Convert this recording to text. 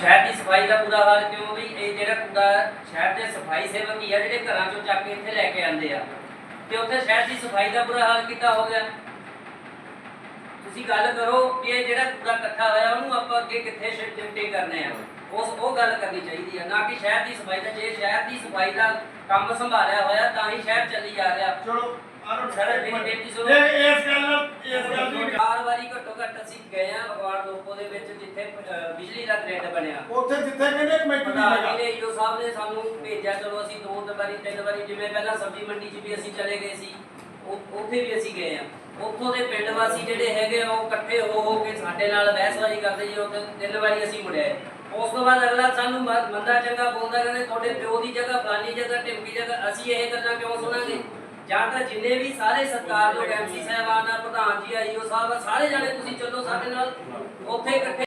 ਸ਼ਹਿਰ ਦੀ ਸਫ਼ਾਈ ਦਾ ਪੂਰਾ ਹਾਲ ਕਿਉਂ? ਵੀ ਇਹ ਜਿਹੜਾ ਕੂੜਾ ਸ਼ਹਿਰ ਦੇ ਸਫ਼ਾਈ ਸੇਵਕ ਹੀ ਆ ਜਿਹੜੇ ਘਰਾਂ ਚੋਂ ਚੱਕ ਕੇ ਇੱਥੇ ਲੈ ਕੇ ਆਉਂਦੇ ਆ। ਤੇ ਉੱਥੇ ਸ਼ਹਿਰ ਦੀ ਸਫ਼ਾਈ ਦਾ ਬੁਰਾ ਹਾਲ ਕਿੱਦਾਂ ਹੋ ਗਿਆ? ਤੁਸੀਂ ਗੱਲ ਕਰੋ ਕਿ ਇਹ ਜਿਹੜਾ ਕੂੜਾ ਇਕੱਠਾ ਹੋਇਆ ਉਹਨੂੰ ਆਪਾਂ ਅੱਗੇ ਕਿੱਥੇ ਸ਼ਿਫਟਿੰਗ ਕਰਨੇ ਆ? ਉਸ ਉਹ ਗੱਲ ਕਰਨੀ ਚਾਹੀਦੀ ਹੈ ਨਾ ਕਿ ਸ਼ਹਿਰ ਦੀ ਸਫ਼ਾਈ ਦਾ। ਜੇ ਸ਼ਹਿਰ ਦੀ ਸਫ਼ਾਈ ਦਾ ਕੰਮ ਸੰਭਾਲਿਆ ਹੋਇਆ ਤਾਂ ਹੀ ਸ਼ਹਿਰ ਚੱਲੀ ਜਾ ਰਿਹਾ। ਚਲੋ ਆਰੋ ਸਰ, ਮੇਰੀ ਬੇਨਤੀ ਸੁਣੋ। ਇਹ ਇਸ ਗੱਲ ਨਾਲ ਇਸ ਗੱਲ ਦੀ ਚਾਰ ਵਾਰੀ ਘੱਟੋ ਘੱਟ ਅਸੀਂ ਗਏ ਆ ਅਖਬਾਰ ਲੋਕੋ ਦੇ ਵਿੱਚ ਜਿੱਥੇ ਅਹ, ਬਿਜਲੀ ਦਾ ਗ੍ਰਿਡ ਬਣਿਆ। ਉੱਥੇ ਜਿੱਥੇ ਕਹਿੰਦੇ ਕਮੇਟੀ ਦੀ ਪ੍ਰਧਾਨ ਜਗ੍ਹਾ ਜੀ ਨੇ ਈਓ ਸਾਹਿਬ ਨੇ ਸਾਨੂੰ ਭੇਜਿਆ ਚਲੋ ਅਸੀਂ ਦੋ ਤਿੰਨ ਵਾਰੀ ਤਿੰਨ ਵਾਰੀ ਜਿਵੇਂ ਪਹਿਲਾਂ ਸਬਜ਼ੀ ਮੰਡੀ 'ਚ ਵੀ ਅਸੀਂ ਚਲੇ ਗਏ ਸੀ ਉਹ- ਉੱਥੇ ਵੀ ਅਸੀਂ ਗਏ ਆ। ਉੱਥੋਂ ਦੇ ਪਿੰਡ ਵਾਸੀ ਜਿਹੜੇ ਹੈਗੇ ਆ, ਉਹ ਇਕੱਠੇ ਹੋ ਹੋ ਕੇ ਸਾਡੇ ਨਾਲ ਬਹਿਸਬਾਜ਼ੀ ਕਰਦੇ ਜੀ ਉਹ ਤਿੰਨ- ਤਿੰਨ ਵਾਰੀ ਅਸੀਂ ਮੁੜਿਆ। ਉਸ ਤੋਂ ਬਾਅਦ ਅਗਲਾ ਸਾਨੂੰ ਮ- ਮੰਦਾ ਚੰਗਾ ਬੋਲਦਾ ਕਹਿੰਦੇ ਤੁਹਾਡੇ ਪਿਓ ਦੀ ਜਗ੍ਹਾ ਫਲਾਨੀ ਜਗ੍ਹਾ ਢਿਮਕੀ ਜਗ੍ਹਾ ਅਸੀਂ ਇਹ ਗੱਲਾਂ ਕਿਉਂ ਸੁਣਾਂਗੇ? ਜਾਂ ਤਾਂ ਜਿੰਨੇ ਵੀ ਸਾਰੇ ਸਰਕਾਰ ਐਮਸੀ ਸਾਹਿਬਾਨ ਆ, ਪ੍ਰਧਾਨ ਜੀ ਆਈਓ ਸਾਹਿਬ ਆ, ਸਾਰੇ ਜਾਣੇ ਤੁਸੀਂ ਚੱਲੋ ਸਾਡੇ ਨਾਲ, ਉੱਥੇ ਇਕੱਠੇ